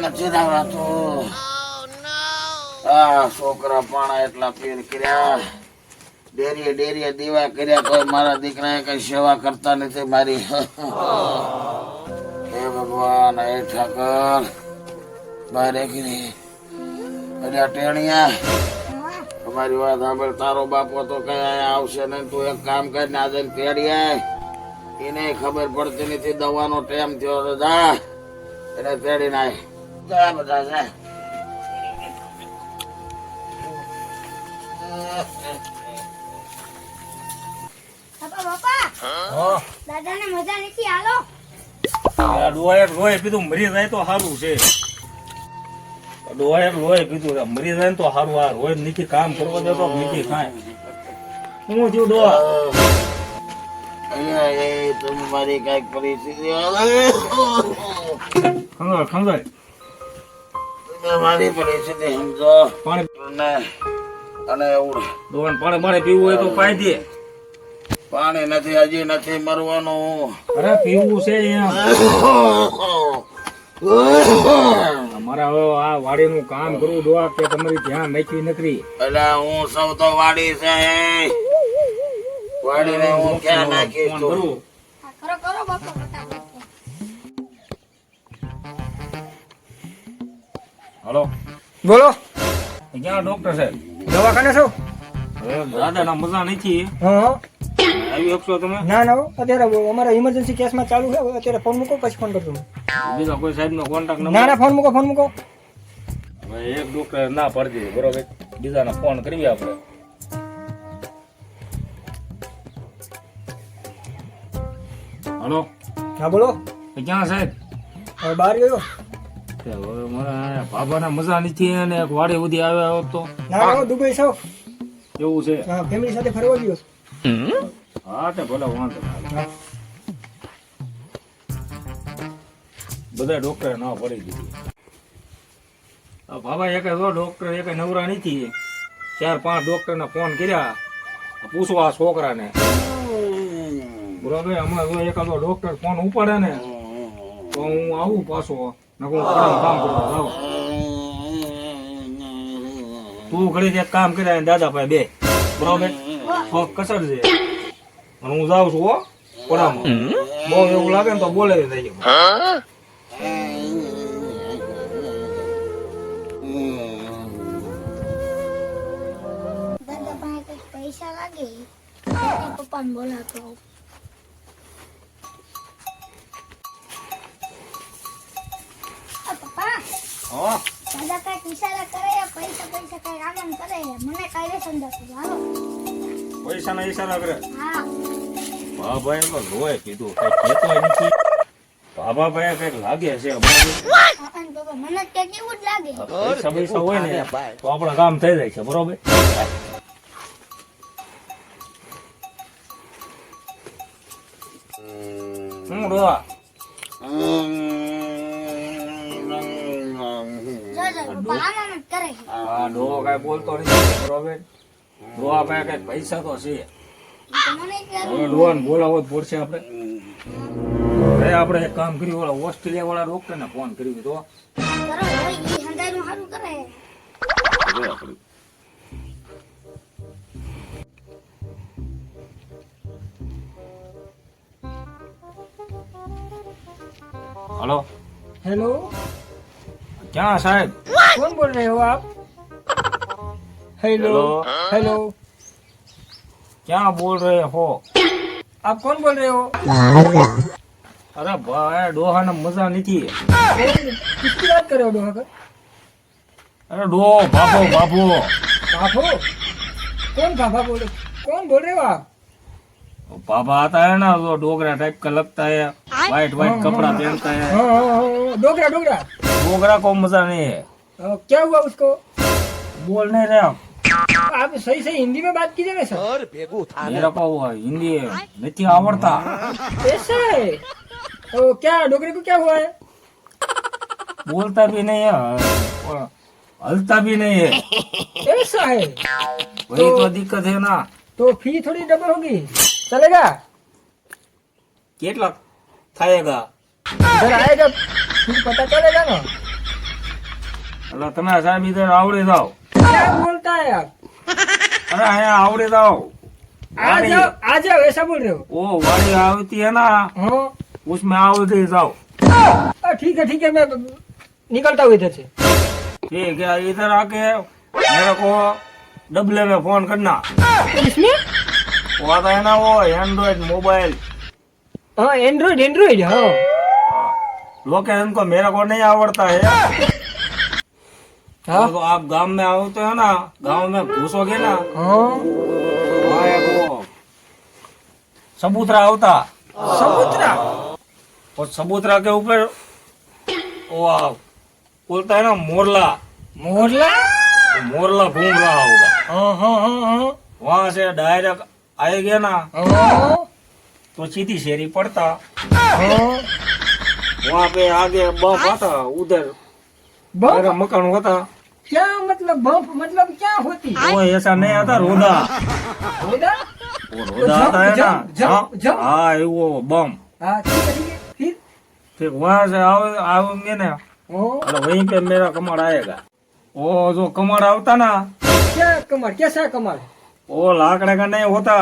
નથી નવરાતું આ છોકરા પાણા એટલા પીર કર્યા. ડેરીએ ડેરીએ દીવા કર્યા કોઈ મારા દીકરાએ કઈ સેવા કરતા નથી મારી. હે ભગવાન, હે ઠાકર. મારે એકરી અરે ટેણિયા. તમારી વાત સાંભળ. તારો બાપો તો કઈ આવશે નહીં. તું એક કામ કરીને આજે તેડી આય. એને ખબર પડતી નથી દવાનો ટાઈમ થયો તો જા. એને તેડીને નાય જા બધા જા. દાદા ને મજા નથી હાલો. ડોહાએ લોહી પીધું મરી જાય તો સારું છે. ડોહાએ લોહી છે. મરી જાય ને તો સારું આ રોય નીચે કામ કરવા દે તો નીચે ખાય હું થયું ડોહા અહીંયા એ તમે મારી કંઈક પરિસ્થિતિ ખંગાળ ખંગાળ. તમે મારી પરિસ્થિતિ સમજો. પાણી અને અને એવું. ડોહન પાણી પાણી પીવું હોય તો પાઈ દે. પાણી નથી હજી નથી મરવાનું. અરે પીવું છે અમારે હવે આ વાડીનું કામ કરવું દોવા કે તમારી ધ્યાન નાખવી નથી એટલે હું સૌ તો વાડી છે વાડીને હું ક્યાં નાખી કરો. કરો બાપા હલો. બોલો. ક્યાં ડોક્ટર સાહેબ દવાખાને છો? દાદા ના મજા નથી. હા. આવી શકશો તમે? ના ના અત્યારે અમારા ઇમરજન્સી કેસમાં ચાલુ છે. અત્યારે ફોન મૂકો પછી ફોન કરજો. બીજો કોઈ સાહેબ નો કોન્ટેક્ટ નંબર ના ફોન મૂકો ફોન મૂકો. હવે એક ડોક્ટર ના પડજે બરોબર? બીજાને ફોન કરીએ આપણે. હલો? હા બોલો. ક્યાં સાહેબ? હવે બહાર ગયો. બાબાના મજા નથી અને વાડે આવ્યા હોત તો. ના ના દુબઈ છો એવું છે. ફેમિલી સાથે ફરવા ગયો. હા તે ભલે વાંધો બધા ડોક્ટરે ના પડી દીધી. આ બાબા એક જો ડોક્ટર એક નવરા નથી. ચાર પાંચ ડોક્ટરને ફોન કર્યા. પૂછવા આ છોકરાને. બરાબર હમણાં જો એકાદો ડોક્ટર ફોન ઉપાડે ને તો હું આવું પાછો. ઘરે કામ કરવા જાઉં. તું ઘડી એક કામ કર્યા દાદા ભાઈ બે. બરોબર? કસર છે અને હું જાઉં છું હો પડામાં બહુ એવું લાગે ને તો બોલે થઈ જાય. દાદા પાસે કંઈક પૈસા લાગે પપ્પાને બોલાતો પપ્પા હા. દાદા ઈશારા કરે પૈસા પૈસા કાંઈક આનંદ કરે મને કાંઈ નહીં સમજાતું હાલો પૈસાના ઈશારા કરે. બાબાએ તો રોય કીધું કઈ કહેતો નથી. બાબાભાઈ કંઈક લાગે છે બાબા મને જ કંઈક જ લાગે. પૈસા પૈસા હોય ને તો આપણા કામ થઈ જાય છે બરોબર? હું છે. કઈ બોલતો નથી બરોબર? ડોહા પાસે કઈ પૈસા તો છે. બોલાવો પડશે આપણે. હવે એક કામ કર્યું ઓલા ઓસ્ટ્રેલિયા વાળા ડોક્ટરને ફોન કર્યો તો હલો હેલો ક્યાં સાહેબ? કોણ બોલ રહે હો આપ? हेलो हेलो क्या बोल रहे हो? आप कौन बोल रहे हो? अरे भाई डोहा ना मज़ा नहीं थी। किसकी बात कर रहे हो डोहा का? अरे डो बापो बापो बापो कौन बाबा बोल रहे कौन बोल रहे हो आप? बाबा आता है ना वो डोगरा टाइप का लगता है। व्हाइट व्हाइट कपड़ा हाँ, पहनता है। हाँ, हाँ, डोगरा डोगरा। डोगरा को मज़ा नहीं है। क्या हुआ उसको? बोल नहीं रहे आप। आप सही सही हिंदी में बात कीजिए ना सर मेरा को वो हिंदी नहीं आवड़ता ऐसा है तो क्या डोगरे को क्या हुआ है बोलता भी नहीं है और हलता भी नहीं है ऐसा है वही तो दिक्कत है ना तो फी थोड़ी डबल होगी चलेगा કેટલા થાયેગા इधर आएगा फिर पता चलेगा ना એટલે તમે સાહેબ ઇધર આવડે જાઓ क्या बोलता है आप અરે અહીંયા આવડે જાઓ आ जाओ आ जाओ ऐसा बोल रहे हो ओ वाड़ी आवती है ना हाँ उसमें आवते जाओ आ, ठीक है ठीक है मैं निकलता हूँ इधर से ठीक है इधर आके मेरे को डबले में फोन करना इसमें वो आता है ना वो एंड्रॉइड मोबाइल हाँ एंड्रॉइड एंड्रॉइड हाँ लोकेशन को मेरे को नहीं आवड़ता है हाँ तो आप गांव में आओते हो ना गांव में घुसोगे ना हाँ वहाँ एक वो सबूतरा होता समुद्रा और सबूतरा के ऊपर वो आप बोलता है ना मोरला मोरला तो मोरला घूम रहा होगा हाँ हाँ हाँ हाँ वहां से डायरेक्ट आएगा ना हाँ तो सीधी शेरी पड़ता हाँ वहां पे आगे बफ आता उधर मेरा बम मकान होता क्या मतलब बम मतलब क्या होती? वो ऐसा नहीं आता रोदा होगा वो रोदा आता है ना। जम, हाँ। हाँ वो बम। हाँ है है फिर? फिर वहाँ से आओ आओगे ना। हाँ और वहीं पे मेरा कमर आएगा। वो जो कमर आता ना। क्या कमर? कैसा कमर? वो लाकड़े का नहीं होता।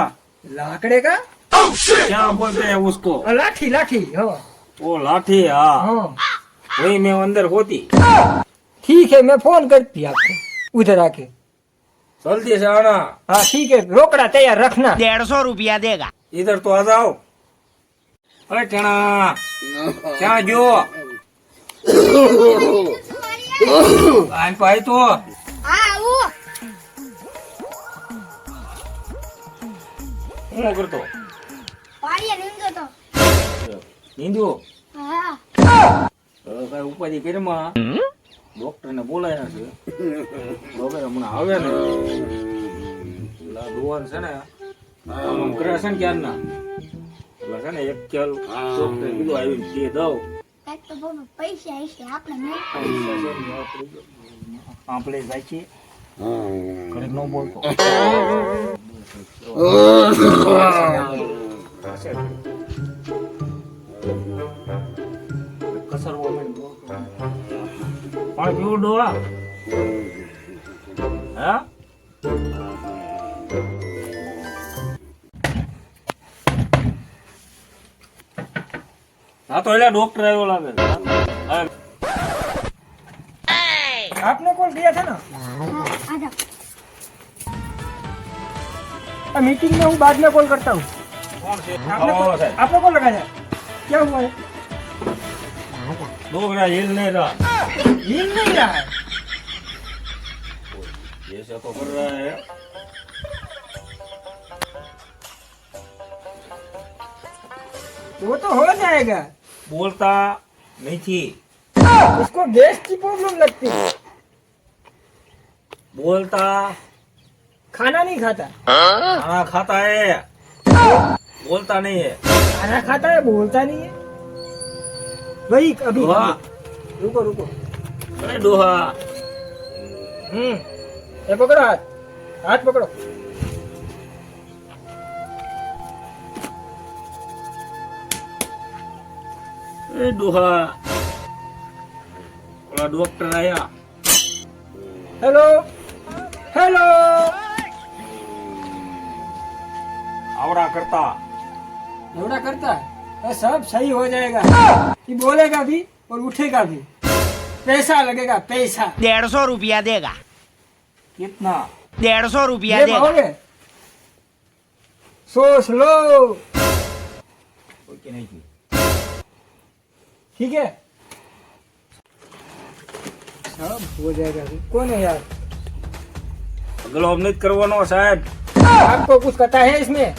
लाकड़े का? क्या बोलते हैं उसको? हाँ, लाठी लाठी हाँ। वो लाठी हाँ। हाँ। वही में अंदर होती। ठीक है मैं फोन करती आपको उधर आके जल्दी से आना हाँ ठीक है रोकड़ा तैयार रखना डेढ़ सौ रुपया देगा इधर तो आ जाओ अरे टेना क्या जो આન પાય તો હા આવું હું કરતો પાડીએ નીંદો તો નીંદુ હા હવે કઈ ઉપાધિ કરીમાં ડોક્ટર ને બોલાયા છે. હવે હમણાં આવે ને. પેલા ડોવન છે ને આમ કરે છે ને ક્યારના? એટલે છે ને એક ખ્યાલ ડોક્ટરે કીધું આવીને દઉં. તો બહુ પૈસા હશે આપણે આપણે જાય છે. ઘરે ન બોલતો. પાણી પીવું ડોહા હા હા તો એટલે ડોક્ટર આવ્યો લાગે છે. હા. आपने कॉल किया था ना હા આજા अब मीटिंग में हूँ बाद में कॉल करता हूँ કોણ છે आपने આવો, कॉल સાહેબ. आपने कॉल लगाया क्या हुआ है हिल नहीं रहा हिल नहीं रहा है तो कर रहा है वो तो हो जाएगा बोलता नहीं थी उसको गैस की प्रॉब्लम लगती है बोलता खाना नहीं खाता खाना खाता है बोलता नहीं है खाना खाता है बोलता नहीं है वही अभी दोहा रुको रुको अरे दोहा हम्म ये पकड़ो हाथ हाथ पकड़ो ए दोहा बड़ा डॉक्टर आया हेलो हेलो आवड़ा करता एवढा करता हाँ, सब सही हो जाएगा। कि बोलेगा भी और उठेगा भी। पैसा लगेगा पैसा। डेढ़ सौ रुपया देगा। कितना? डेढ़ सौ रुपया देगा। सोच लो। ठीक है? सब हो जाएगा कौन है यार? ग्लोब नहीं करवाना साहब आपको कुछ पता है इसमें?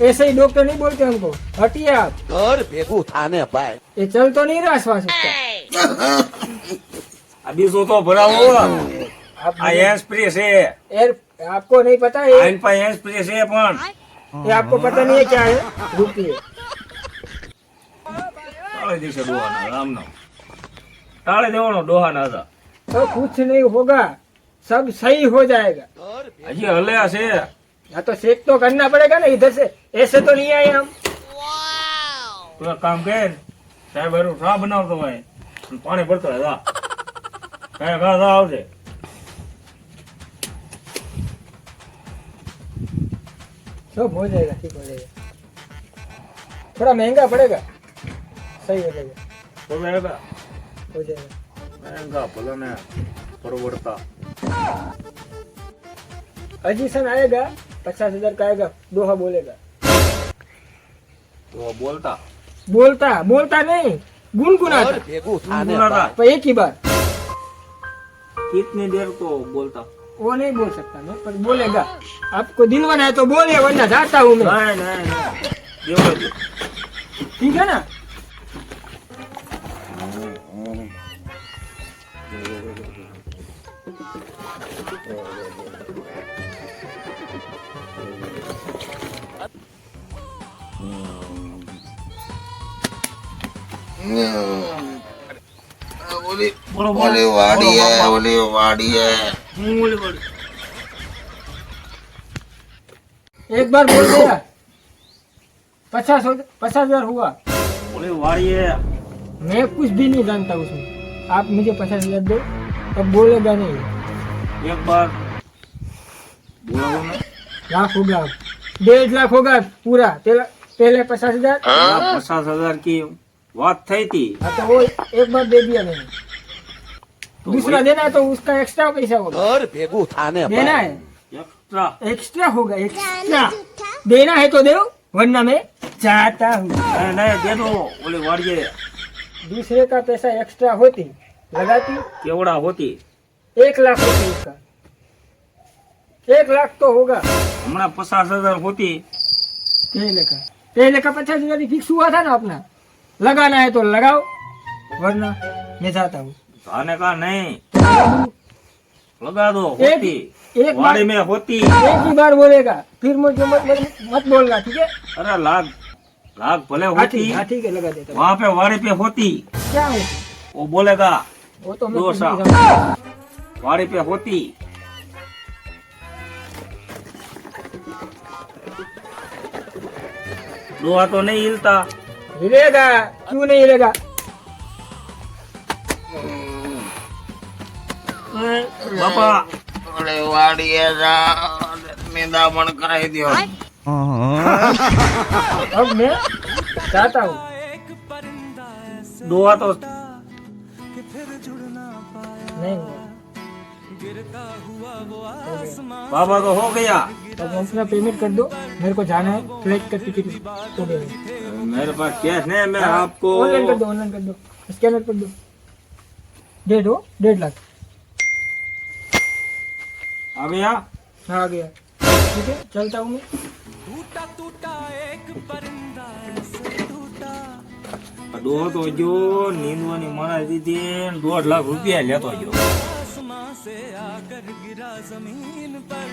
ऐसे ही डॉक्टर नहीं बोलते हमको हटिए आप ઘર ભેગું થાને ભાઈ ये चल तो नहीं रहा श्वास उसका આ બીજું તો ભરાવો आप આ એસ્પ્રે છે एयर आपको नहीं पता है આઈન પાસે એસ્પ્રે છે પણ ये आपको पता नहीं है क्या है रुकिए ટાળી દેશે ડોહાના રામનો ટાળી દેવાનો ડોહાના હતા तो कुछ नहीं होगा सब सही हो जाएगा હજી હલ્યા છે हाँ तो चेक तो करना पड़ेगा ना इधर से ऐसे तो नहीं आए हम તું એક કામ કર સાહેબ હારું ચા બનાવતો હોય અને પાણી ભરતો હોય જા કાંઈ ઘા જા આવજે सब हो जाएगा ठीक हो जाएगा थोड़ा महंगा पड़ेगा सही हो जाएगा તો બેગા हो जाएगा મહેંગા ભલે ને પરવડતા अजीसन आएगा पचास हज़ार का आएगा दोहा बोलेगा। तो बोलता? बोलता बोलता नहीं गुनगुनाता। एक ही बार कितने देर को बोलता? वो नहीं बोल सकता मैं पर बोलेगा। आपको दिन है तो बोले वरना जाता हूँ मैं। ठीक है ना? एक बार बोल दिया पचास पचास हज़ार हुआ। बोले है। मैं कुछ भी नहीं जानता उसमें। आप मुझे पचास हज़ार दो तब बोलेगा नहीं एक बार। लाख होगा डेढ़ लाख होगा पूरा। पहले पचास हज़ार। हाँ, पचास हज़ार की વાત થઈ હતી हाँ तो वो एक बार दे दिया मैंने दूसरा देना है तो उसका एक्स्ट्रा पैसा होगा ઘર ભેગું થાને देना ભાઈ है એક્સ્ટ્રા एक्स्ट्रा होगा एक्स्ट्रा देना है तो दो वरना मैं चाहता हूँ નહીં નહીં દે દો ઓલી વાડીએ दूसरे का पैसा एक्स्ट्रा होती लगाती કેવડા હોતી एक लाख होती उसका एक लाख तो होगा હમણાં પચાસ હજાર હોતી पहले का पहले का पचास हजार फिक्स हुआ था ना अपना लगाना है तो लगाओ वरना मैं जाता हूँ। आने का नहीं। लगा दो होती। एक एक वाड़े में होती। एक ही बार बोलेगा फिर मुझे मत, मत, बोलना ठीक है? अरे लाग लाग भले हाँ, होती। हाँ ठीक है लगा देता वहाँ पे वाड़े पे होती। क्या होती? वो बोलेगा वो तो दोसा वाड़े पे होती। दुआ तो नहीं हिलता। हिलेगा क्यों नहीं हिलेगा बापा ઓલી વાડી હે જા નિંદામણ કરાવી દો अब मैं चाहता हूँ दोहा तो नहीं बाबा तो हो गया अब अपना पेमेंट कर दो मेरे को जाना है फ्लाइट का टिकट तो दे मेरे पास कैश नहीं है मैं हाँ, आपको ऑनलाइन कर दो ऑनलाइन कर दो। स्कैनर कर दो। डेढ़ हो डेढ़ लाख। आ गया? हाँ आ गया। ठीक है चलता हूँ मैं। टूटा टूटा एक परिंदा ऐसे टूटा दो तो जो नींद वाली मना दी थी दो लाख रुपया लेता तो जो। आसमां से आकर गिरा ज़मीन पर